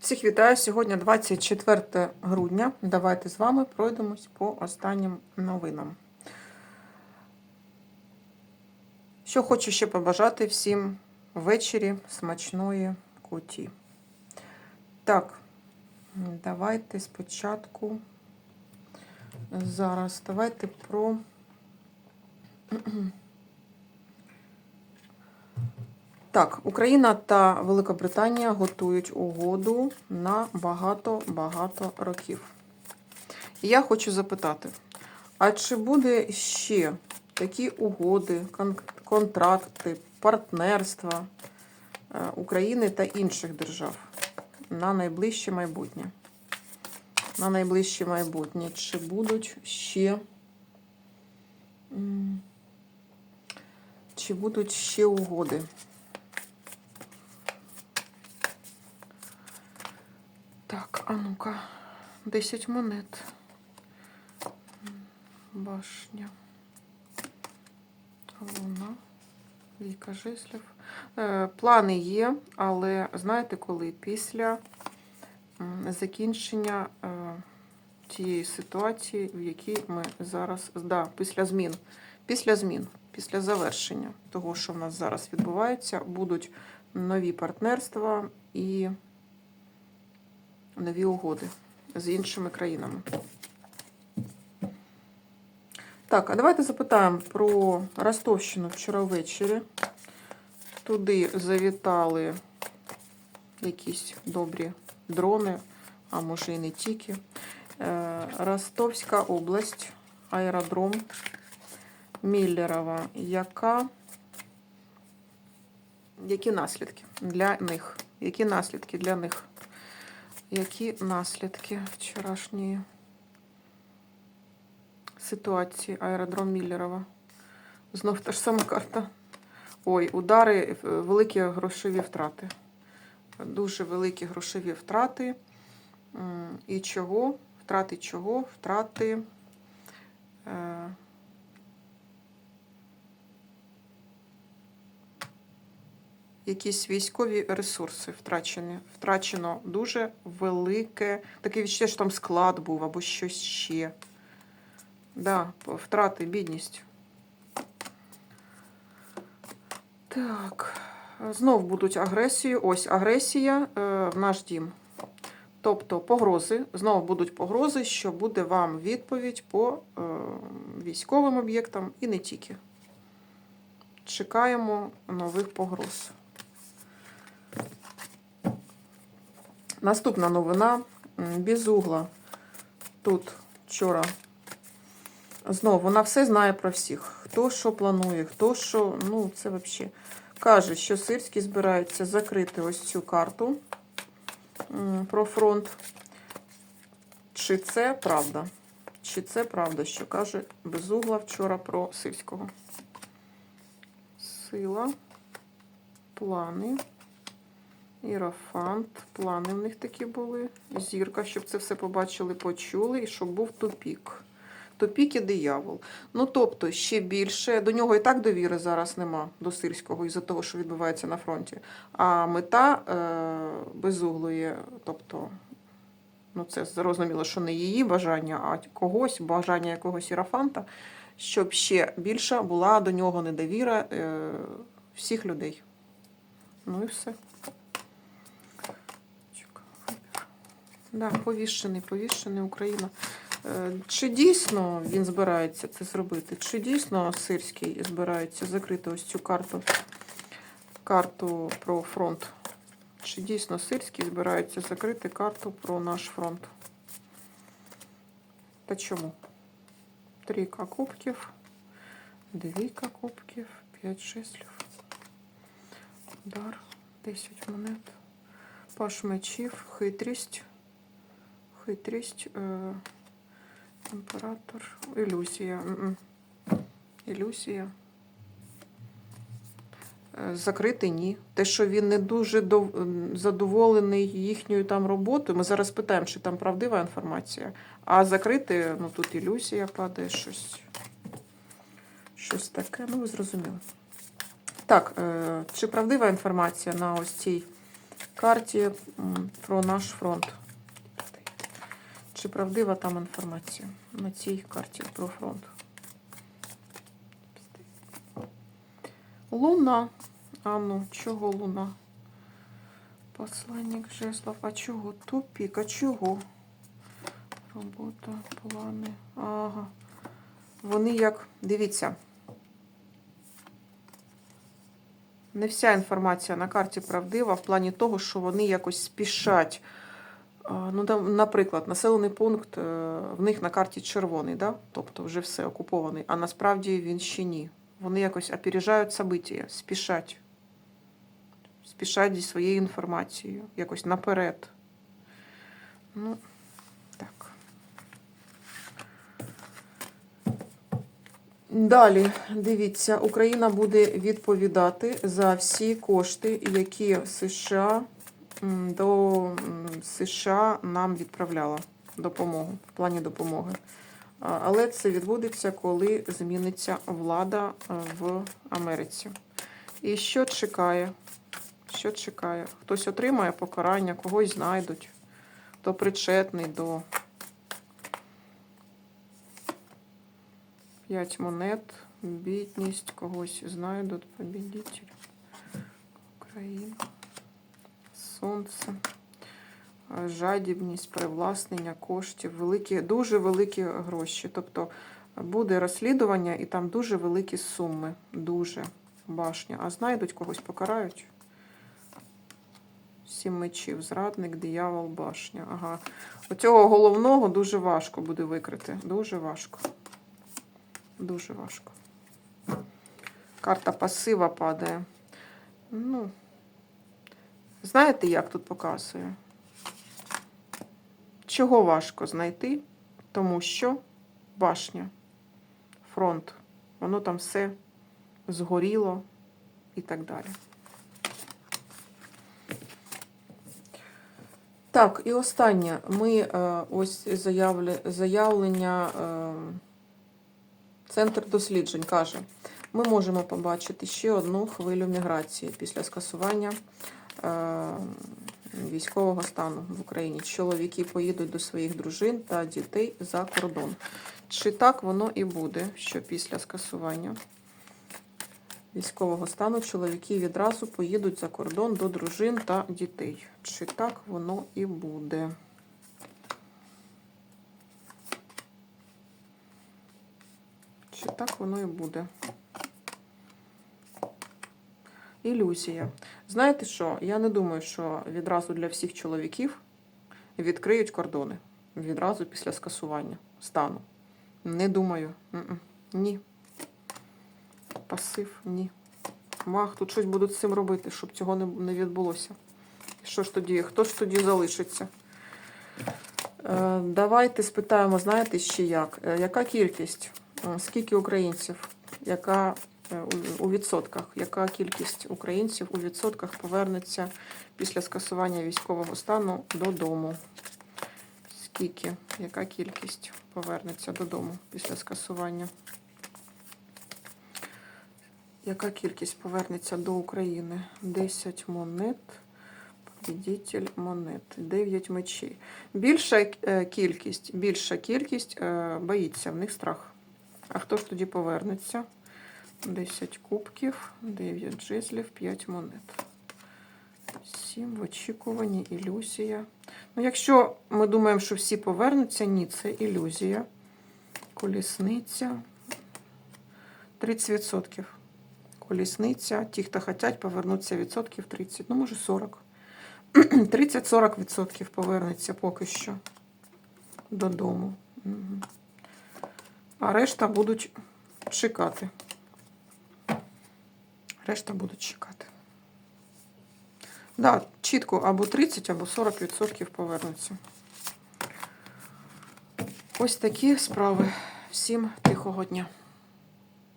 Всіх вітаю! Сьогодні 24 грудня. Давайте з вами пройдемось по останнім новинам. Що хочу ще побажати всім ввечері смачної куті. Так, давайте спочатку. Зараз давайте про. Так, Україна та Великобританія готують угоду на багато-багато років. І я хочу запитати: а чи буде ще такі угоди, контракти, партнерства е, України та інших держав на найближче майбутнє? На найближче майбутнє. Чи будуть ще. Чи будуть ще угоди? Так, а ну-ка, 10 монет. Башня. Луна. Віка жислів. Е, плани є, але знаєте коли? Після закінчення е, тієї ситуації, в якій ми зараз. Да, після змін. Після змін, після завершення того, що в нас зараз відбувається, будуть нові партнерства і нові угоди з іншими країнами. Так, а давайте запитаємо про Ростовщину вчора ввечері. Туди завітали якісь добрі дрони, а може і не тільки. Е, Ростовська область, аеродром Міллерова, яка які наслідки для них? Які наслідки для них? Які наслідки вчорашньої ситуації аеродром Міллерова? Знов та ж сама карта. Ой, удари, е, великі грошові втрати. Дуже великі грошові втрати. І чого? Втрати чого? Втрати. Е, якісь військові ресурси втрачені. Втрачено дуже велике. Таке відчуття, що там склад був або щось ще. Да, втрати, бідність. Так, знов будуть агресії. Ось агресія е, в наш дім. Тобто погрози, знову будуть погрози, що буде вам відповідь по е, військовим об'єктам і не тільки. Чекаємо нових погроз. Наступна новина. М, Безугла. Тут вчора. Знову вона все знає про всіх. Хто що планує, хто що. Ну, це взагалі. Каже, що Сирський збирається закрити ось цю карту про фронт. Чи це правда? Чи це правда, що каже Безугла вчора про Сирського? Сила, плани. Ірафант, плани в них такі були. Зірка, щоб це все побачили, почули, і щоб був тупік. Тупік і диявол. Ну, тобто, ще більше. До нього і так довіри зараз нема, до сирського, із-за того, що відбувається на фронті. А мета е, безуглої, тобто, ну, це зрозуміло, що не її бажання, а когось, бажання якогось ірафанта, щоб ще більша була до нього недовіра е, всіх людей. Ну і все. Да, повішений, повішений Україна. Е, Чи дійсно він збирається це зробити? Чи дійсно Сирський збирається закрити ось цю карту, карту про фронт? Чи дійсно Сирський збирається закрити карту про наш фронт? Та чому? Трійка кубків, двійка кубків, п'ять шислів, удар, 10 монет, паш мечів, хитрість. Хитрість, е, імператор, ілюзія. Ілюзія. Е, Закрити ні. Те, що він не дуже задоволений їхньою там роботою. Ми зараз питаємо, чи там правдива інформація. А закрити, ну тут ілюзія падає, щось. Щось таке. Ну, ви зрозуміли. Так, е, чи правдива інформація на ось цій карті про наш фронт. Чи правдива там інформація на цій карті про фронт? Луна. А ну, чого луна? Посланник Жеслав. А чого? Тупік. А чого? Робота, плани. Ага. Вони як. Дивіться. Не вся інформація на карті правдива в плані того, що вони якось спішать. Ну, там, наприклад, населений пункт е, в них на карті червоний, да? тобто вже все окупований, а насправді він ще ні. Вони якось опережають события, спішать. Спішать зі своєю інформацією, якось наперед. Ну, так. Далі, дивіться, Україна буде відповідати за всі кошти, які США до США нам відправляла допомогу в плані допомоги. Але це відбудеться, коли зміниться влада е, в Америці. І що чекає? Що чекає? Хтось отримає покарання, когось знайдуть, хто причетний до п'ять монет, бідність, когось знайдуть, побідітель. Україна. Сонце. Жадібність, привласнення коштів, великі, дуже великі гроші. Тобто буде розслідування і там дуже великі суми. Дуже башня. А знайдуть когось, покарають. Сім мечів, зрадник, диявол, башня. Ага. Оцього головного дуже важко буде викрити. Дуже важко. Дуже важко. Карта пасива падає. Ну, знаєте, як тут показує? Чого важко знайти? Тому що башня, фронт, воно там все згоріло і так далі. Так, і останнє. Ми е, ось заявле, заявлення. Е, Центр досліджень каже, ми можемо побачити ще одну хвилю міграції після скасування військового стану в Україні. Чоловіки поїдуть до своїх дружин та дітей за кордон. Чи так воно і буде, що після скасування військового стану чоловіки відразу поїдуть за кордон до дружин та дітей? Чи так воно і буде? Чи так воно і буде? Ілюзія. Знаєте що? Я не думаю, що відразу для всіх чоловіків відкриють кордони відразу після скасування стану. Не думаю. Ні. Пасив, ні. Мах, тут щось будуть з цим робити, щоб цього не, відбулося. Що ж тоді? Хто ж тоді залишиться? Е, давайте спитаємо, знаєте, ще як? Е, яка кількість? Скільки українців? Яка у- у відсотках? Яка кількість українців у відсотках повернеться після скасування військового стану додому? Скільки? Яка кількість повернеться додому після скасування? Яка кількість повернеться до України? 10 монет. Побідітель монет. 9 мечей. Більша е, кількість, більша кількість е, боїться, в них страх. А хто ж тоді повернеться? 10 кубків, 9 джезлів, 5 монет. 7 в очікуванні, ілюзія. Ну, якщо ми думаємо, що всі повернуться, ні, це ілюзія. Колісниця. 30%. Колісниця. Ті, хто хочуть, повернуться відсотків 30, ну, може 40. 30-40% повернеться поки що додому. А решта будуть чекати. Решта будуть чекати. Да, чітко або 30, або 40% повернуться. Ось такі справи. Всім тихого дня.